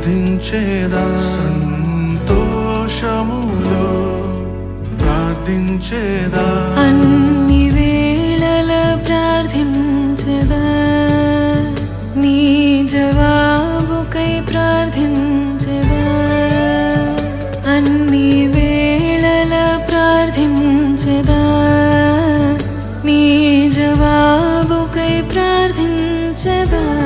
ప్రార్థించేదా? సంతోషములో ప్రార్థించేదా? అన్ని వేళల ప్రార్థించదా? నీ జవాబుకై ప్రార్థించదా? అన్ని వేళల ప్రార్థించదా? నీ జవాబుకై ప్రార్థించదా?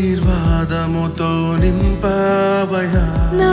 ఆశీర్వాదముతో నింపవయా నా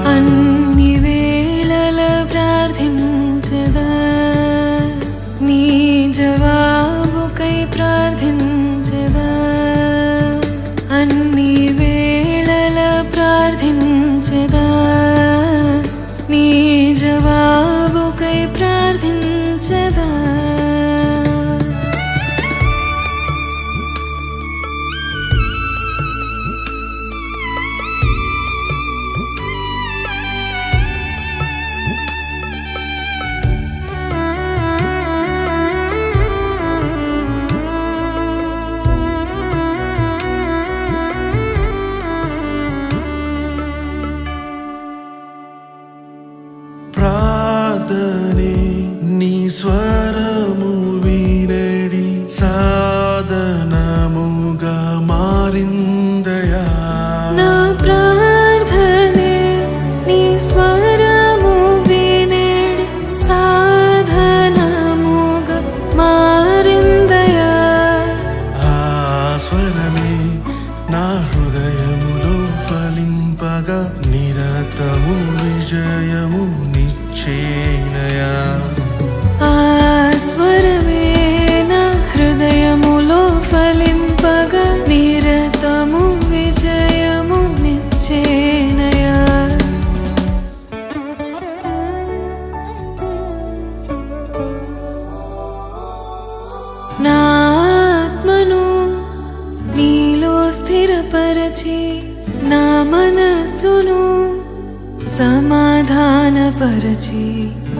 స్వస్థపరచి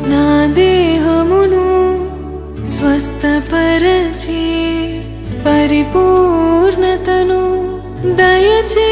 నా దేహమును స్వస్థపరచి పరిపూర్ణతను దయచే